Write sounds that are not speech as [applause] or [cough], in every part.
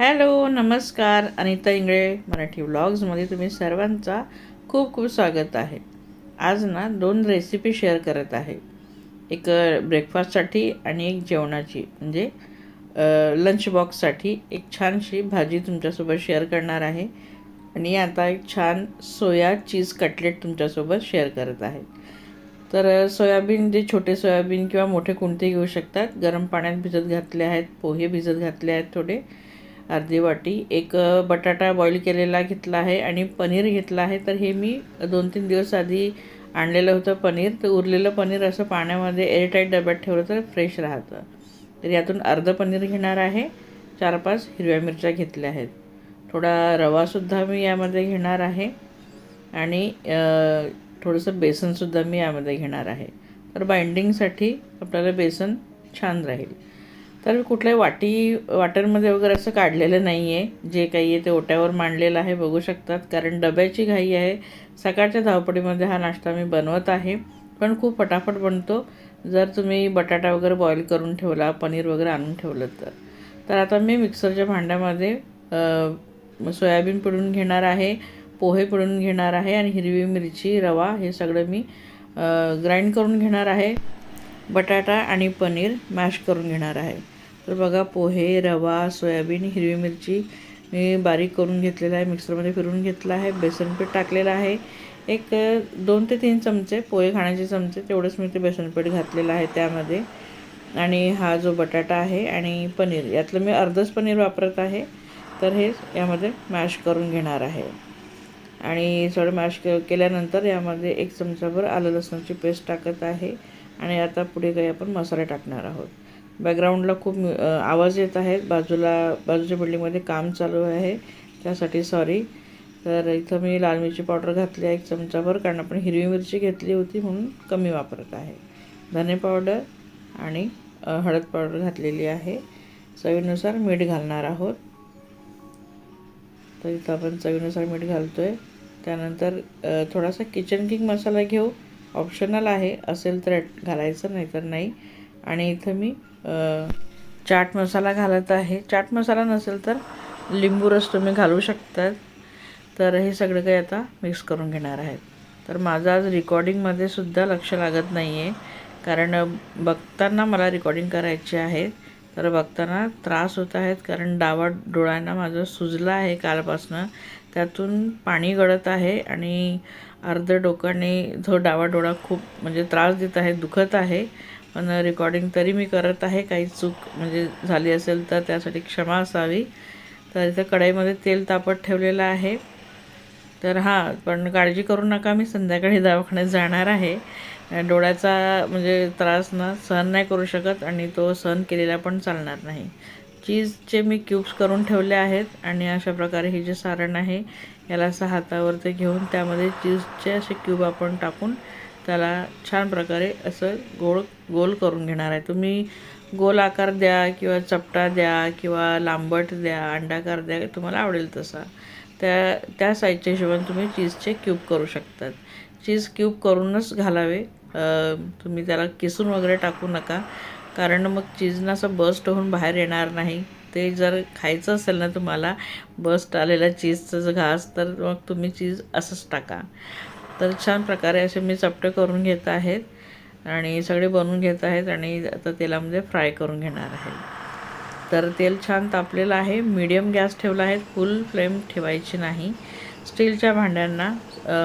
Hello नमस्कार. अनिता इंगळे मराठी व्लॉग्समध्ये तुम्ही सर्वांचा खूप खूप स्वागत आहे. आज ना दोन रेसिपी शेअर करत आहे. एक ब्रेकफास्टसाठी आणि एक जेवणाची. म्हणजे लंच बॉक्ससाठी एक छानशी भाजी तुमच्यासोबत शेअर करणार आहे. आणि आता एक छान सोया चीज कटलेट तुमच्यासोबत शेअर करत आहे. तर सोयाबीन जे छोटे सोयाबीन किंवा मोठे कोणतेही घेऊ शकतात. गरम पाण्यात भिजत घातले आहेत पोहे भिजत घातले आहेत थोडे. अर्धी वाटी एक बटाटा बॉईल केलेला घेतला आहे आणि पनीर घेतला आहे. तर हे मी दोन तीन दिवस आधी आणलेलं होतं पनीर. तर उरलेलं पनीर असं पाण्यामध्ये एअरटाईट डब्यात ठेवलं तर फ्रेश राहतं. तर यातून अर्धं पनीर घेणार आहे. चार पाच हिरव्या मिरच्या घेतल्या आहेत. थोडा रवासुद्धा मी यामध्ये घेणार आहे. आणि थोडंसं बेसनसुद्धा मी यामध्ये घेणार आहे. तर बाइंडिंगसाठी आपल्याला बेसन छान राहील. तर मी कुठल्याही वाटी वाटरमध्ये वगैरे असं काढलेलं नाही आहे जे काही आहे ते ओट्यावर मांडलेलं आहे बघू शकतात. कारण डब्याची घाई आहे. सकाळच्या धावपडीमध्ये हा नाश्ता मी बनवत आहे. पण खूप फटाफट बनतो. जर तुम्ही बटाटा वगैरे बॉईल करून ठेवला पनीर वगैरे आणून ठेवलं तर. तर आता मी मिक्सरच्या भांड्यामध्ये सोयाबीन पिळून घेणार आहे पोहे पिळून घेणार आहे आणि हिरवी मिरची रवा हे सगळं मी ग्राइंड करून घेणार आहे. बटाटा आणि पनीर मॅश करून घेणार आहे. तर बघा पोहे रवा सोयाबीन हिरवी मिरची मी बारीक करून घेतलेला आहे मिक्सरमध्ये फिरून घेतला आहे बेसन पीठ टाकलेलं आहे. एक दोन ते तीन चमचे पोहे खाण्याचे चमचे तेवढंच मी ते बेसन पीठ घातलेलं आहे त्यामध्ये. आणि हा जो बटाटा आहे आणि पनीर यातलं मी अर्धच पनीर वापरत आहे तर हे यामध्ये मॅश करून घेणार आहे. आणि थोडं मॅश के केल्यानंतर यामध्ये एक चमचाभर आलं लसणाची पेस्ट टाकत आहे. आणि आता पुढे काही आपण मसाले टाकणार आहोत. बॅकग्राऊंडला खूप आवाज येत आहेत. बाजूला बाजूच्या बिल्डिंगमध्ये काम चालू आहे. त्यासाठी सॉरी तर इथं मी लाल मिरची पावडर घातली आहे एक चमचाभर कारण आपण हिरवी मिरची घेतली होती म्हणून कमी वापरत आहे. धने पावडर आणि हळद पावडर घातलेली आहे. चवीनुसार मीठ घालणार आहोत. तर इथं आपण चवीनुसार मीठ घालतो आहे त्यानंतर थोडासा किचन किंग मसाला घेऊ. ऑप्शनल आहे. असेल तर घालायचं नाही तर नाही. आणि इथं मी चाट मसाला घालत आहे. चाट मसाला नसेल तर लिंबू रस तुम्ही घालू शकतात. तर हे सगळं काही आता मिक्स करून घेणार आहेत. तर माझं आज रेकॉर्डिंगमध्ये सुद्धा लक्ष लागत नाही आहे कारण बघताना मला रेकॉर्डिंग करायची आहे. तर बघताना त्रास होत आहेत. कारण डावा डोळ्यांना माझं सुजलं आहे कालपासनं. त्यातून पाणी गळत आहे आणि अर्ध डोकाने जो डावा डोळा खूप म्हणजे त्रास देत आहे दुखत आहे पण रेकॉर्डिंग तरी मी करत आहे. काही चूक म्हणजे झाली असेल तर त्यासाठी क्षमा असावी. तर इथं कढईमध्ये तेल तापत ठेवलेलं आहे. तर हां पण काळजी करू नका. मी संध्याकाळी दवाखान्यात जाणार आहे. डोळ्याचा म्हणजे त्रास ना सहन नाही करू शकत आणि तो सहन केलेला पण चालणार नाही. चीजचे मी क्यूब्स करून ठेवले आहेत आणि अशा प्रकारे हे जे सारण आहे याला असं हातावरती घेऊन त्यामध्ये चीजचे असे क्यूब आपण टाकून त्याला छान प्रकारे असं गोल गोल करून घेणार आहे. तुम्ही गोल आकार द्या किंवा चपटा द्या किंवा लांबट द्या अंडाकार द्या तुम्हाला आवडेल तसा. त्या त्या साईजच्या हिशोबाने तुम्ही चीजचे क्यूब करू शकतात. चीज क्यूब करूनच घालावे. तुम्ही त्याला किसून वगैरे टाकू नका. कारण मग चीजनं असं बस्ट होऊन बाहेर येणार नाही. ते जर खायचं असेल ना तुम्हाला बस्ट आलेला चीजचं जर घास तर मग तुम्ही चीज असंच टाका. तर छान प्रकारे असे मी चपटे करून घेत आहेत आणि सगळे बनवून घेत आहेत आणि आता तेलामध्ये फ्राय करून घेणार आहे. तर तेल छान तापलेलं आहे. मीडियम गॅस ठेवला आहे. फुल फ्लेम ठेवायची नाही. स्टीलच्या भांड्यांना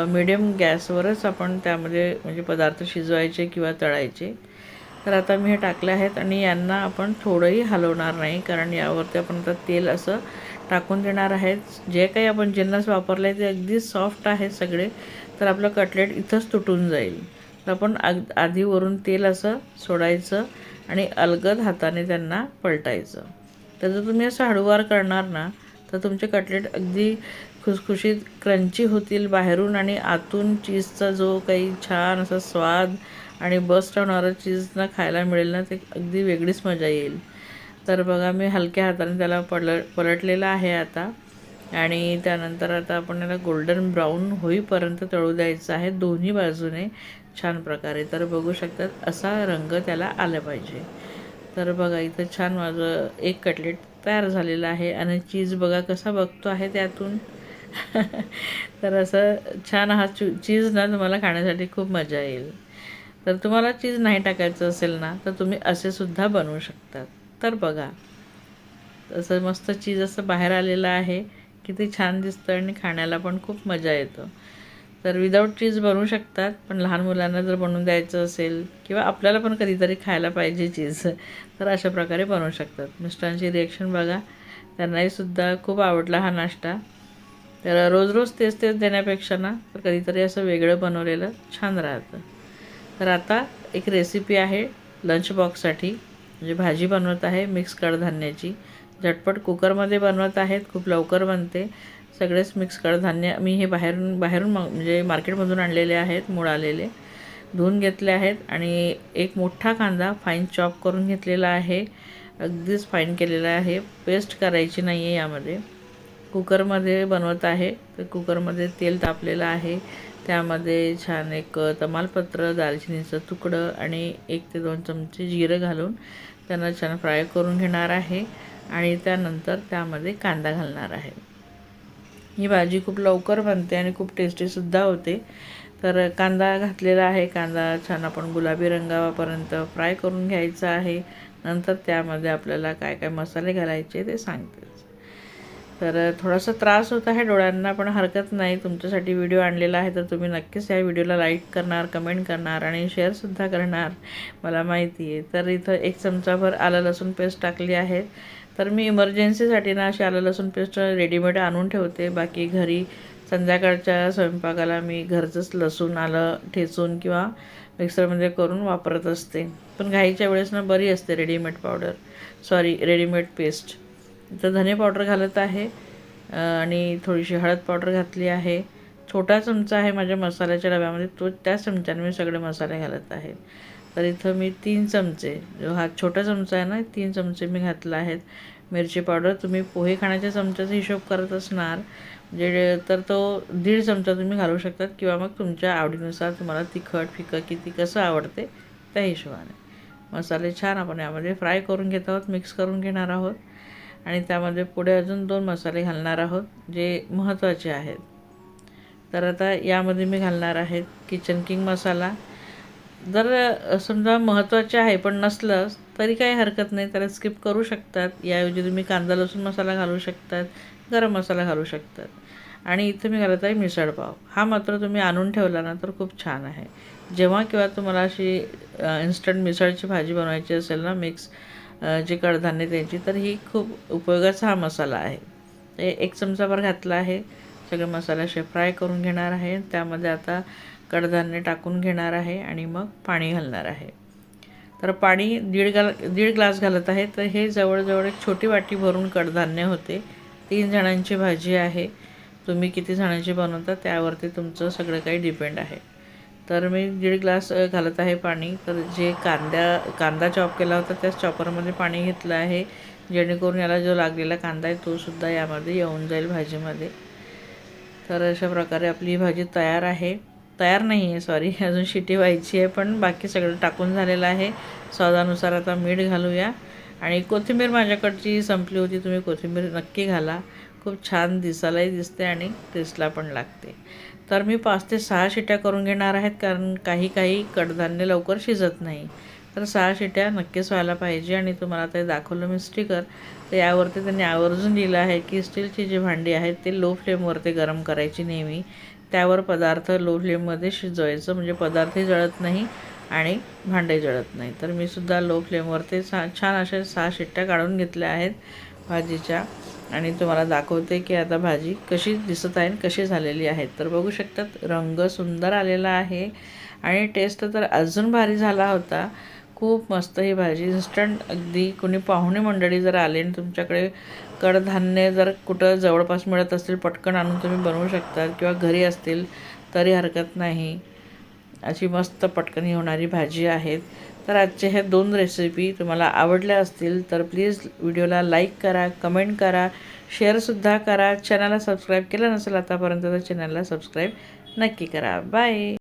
मीडियम गॅसवरच आपण त्यामध्ये म्हणजे पदार्थ शिजवायचे किंवा तळायचे. तर आता मी हे टाकले आहेत आणि यांना आपण थोडंही हलवणार नाही कारण यावरती आपण आता तेल असं टाकून देणार आहेत. जे काही आपण जिन्नस वापरले ते अगदी सॉफ्ट आहेत सगळे. तर आपलं कटलेट इथंच तुटून जाईल. तर आपण आग आधी वरून तेल असं सोडायचं आणि अलगद हाताने त्यांना पलटायचं. तर जर तुम्ही असं हळूवार करणार ना तर तुमचे कटलेट अगदी खुसखुशीत क्रंची होतील बाहेरून आणि आतून चीजचा जो काही छान असा स्वाद आणि बस्ट होणारं चीजना खायला मिळेल ना ते अगदी वेगळीच मजा येईल. तर बघा मी हलक्या हाताने त्याला पल पलटलेलं आहे आता. आणि त्यानंतर आता आपण याला गोल्डन ब्राऊन होईपर्यंत तळू द्यायचं आहे. दोन्ही बाजूने छान प्रकारे. तर बघू शकतात असा रंग त्याला आला पाहिजे. तर बघा इथं छान माझं एक कटलेट तयार झालेला आहे आणि चीज बघा कसा बघतो आहे त्यातून. [laughs] तर असं छान हा चू चीज ना तुम्हाला खाण्यासाठी खूप मजा येईल. तर तुम्हाला चीज नाही टाकायचं असेल ना तर तुम्ही असे सुद्धा बनवू शकतात. तर बघा तसं मस्त चीज असं बाहेर आलेलं आहे. किती छान दिसतं आणि खाण्याला पण खूप मजा येतं. तर विदाऊट चीज बनवू शकतात पण लहान मुलांना जर बनवून द्यायचं असेल किंवा आपल्याला पण कधीतरी खायला पाहिजे चीज तर अशा प्रकारे बनवू शकतात. मिस्टरांची रिॲक्शन बघा. त्यांनाही सुद्धा खूप आवडला हा नाश्ता. तर रोज रोज तेच तेच देण्यापेक्षा ना तर कधीतरी असं वेगळं बनवलेलं छान राहतं. तर आता एक रेसिपी आहे लंच बॉक्ससाठी म्हणजे भाजी बनवत आहे मिक्स कडधान्याची. झटपट कुकरमध्ये बनवत आहेत खूप लवकर बनते. सगळेच मिक्स कडधान्य मी हे बाहेरून बाहेरून मग म्हणजे मार्केटमधून आणलेले आहेत मूळ आलेले. धुवून घेतले आहेत आणि एक मोठा कांदा फाईन चॉप करून घेतलेला आहे. अगदीच फाईन केलेला आहे. पेस्ट करायची नाही आहे यामध्ये. कुकरमध्ये बनवत आहे. तर कुकरमध्ये तेल तापलेलं आहे. त्यामध्ये छान एक तमालपत्र दालचिनीचं तुकडं आणि एक ते दोन चमचे जिरं घालून त्यांना छान फ्राय करून घेणार आहे. आणि त्यानंतर त्यामध्ये कांदा घालणार आहे. ही भाजी खूप लवकर बनते आणि खूप टेस्टीसुद्धा होते. तर कांदा घातलेला आहे. कांदा छान आपण गुलाबी रंगापर्यंत फ्राय करून घ्यायचा आहे. नंतर त्यामध्ये आपल्याला काय काय मसाले घालायचे ते सांगतेच तर थोडासा त्रास होत आहे डोळ्यांना पण हरकत नाही. तुमच्यासाठी व्हिडिओ आणलेला आहे तर तुम्ही नक्कीच या व्हिडिओला लाईक करणार कमेंट करणार आणि शेअरसुद्धा करणार. मला माहिती आहे. तर इथं एक चमचाभर आलं लसूण पेस्ट टाकली आहे. तर मी इमर्जन्सीसाठी ना अशी आलं लसूण पेस्ट रेडीमेड आणून ठेवते. बाकी घरी संध्याकाळच्या स्वयंपाकाला मी घरचंच लसूण आलं ठेचून किंवा मिक्सरमध्ये करून वापरत असते. पण घाईच्या वेळेस ना बरी असते readymade powder sorry readymade paste तर धने पावडर घालत आहे आणि थोडीशी हळद पावडर घातली आहे. छोटा चमचा आहे माझ्या मसाल्याच्या डब्यामध्ये तो त्या चमच्याने मी सगळे मसाले घालत आहे. तर इथं मी तीन चमचे जो हा छोटा चमचा आहे ना तीन चमचे मी घातला आहेत. मिरची पावडर तुम्ही पोहे खाण्याच्या चमच्याचा हिशोब करत असणार. म्हणजे तर तो दीड चमचा तुम्ही घालू शकतात किंवा मग तुमच्या आवडीनुसार तुम्हाला तिखट फिकं किती कसं आवडते त्या हिशोबाने. मसाले छान आपण यामध्ये फ्राय करून घेत आहोत मिक्स करून घेणार आहोत. आणि त्यामध्ये पुढे अजून दोन मसाले घालणार आहोत जे महत्त्वाचे आहेत. तर आता यामध्ये मी घालणार आहेत किचन किंग मसाला जर समजा महत्त्वाचे आहे पण नसलं तरी काही हरकत नाही. त्याला स्किप करू शकतात. याऐवजी तुम्ही कांदा लसूण मसाला घालू शकतात. गरम मसाला घालू शकतात. आणि इथं मी घालत आहे मिसळपाव हा मात्र तुम्ही आणून ठेवला ना तर खूप छान आहे. जेव्हा किंवा तुम्हाला अशी इन्स्टंट मिसळची भाजी बनवायची असेल ना मिक्स जे कडधान्य त्यांची तर ही खूप उपयोगाचा हा मसाला आहे. ते एक चमचाभर घातला आहे. सगळे मसाले असे फ्राय करून घेणार आहे. त्यामध्ये आता कडधान्य टाकून घेणार आहे आणि मग पाणी घालणार आहे. तर पाणी दीड गाल दीड ग्लास घालत आहे. तर हे जवळजवळ एक छोटी वाटी भरून कडधान्य होते. तीन जणांची भाजी आहे. तुम्ही किती जणांची बनवता त्यावरती तुमचं सगळं काही डिपेंड आहे. तर मी दीड ग्लास घालत आहे पाणी. तर जे कांद्या कांदा चॉप केला होता त्याच चॉपरमध्ये पाणी घेतलं आहे. जेणेकरून याला जो लागलेला कांदा आहे तोसुद्धा यामध्ये येऊन जाईल भाजीमध्ये. तर अशा प्रकारे आपली भाजी तयार आहे. तयार नाही आहे सॉरी अजून शिटी व्हायची आहे पण बाकी सगळं टाकून झालेलं आहे. स्वादानुसार आता मीठ घालूया. आणि कोथिंबीर माझ्याकडची संपली होती तुम्ही कोथिंबीर नक्की घाला. खूप छान दिसायलाही दिसते आणि टेस्टला पण लागते. तर मी पाच ते सहा शिट्या करून घेणार आहेत कारण काही काही कडधान्य लवकर शिजत नाही. तर सहा शिट्या नक्कीच व्हायला पाहिजे आणि तुम्हाला ते दाखवलं मी स्टिकर तर यावरती त्यांनी आवर्जून दिलं आहे की स्टीलची जी भांडी आहेत ते लो फ्लेमवरती गरम करायची नेहमी. त्यावर पदार्थ लो फ्लेममध्ये शिजवायचं. म्हणजे पदार्थही जळत नाही आणि भांडे जळत नाही. तर मी सुद्धा लो फ्लेमवरती सा छान अशा सहा शिट्ट्या काढून घेतल्या आहेत भाजीच्या. आणि तुम्हाला दाखवते की आता भाजी कशी दिसत आहे कशी झालेली आहे. तर बघू शकतात रंग सुंदर आलेला आहे. आणि टेस्ट तर अजून भारी झाला होता. खूप मस्त ही भाजी. इन्स्टंट अगदी कोणी पाहुणे मंडळी जर आले आणि तुमच्याकडे कडधान्य जर कुठं जवळपास मिळत असतील पटकन आणून तुम्ही बनवू शकता किंवा घरी असतील तरी हरकत नाही. अशी मस्त पटकन होणारी भाजी आहेत तर आजचे हे दोन रेसिपी तुम्हाला आवडल्या असतील तर प्लीज व्हिडिओला लाईक करा कमेंट करा शेअरसुद्धा करा. चॅनलला सबस्क्राईब केलं नसेल आतापर्यंत तर चॅनलला सबस्क्राईब नक्की करा. बाय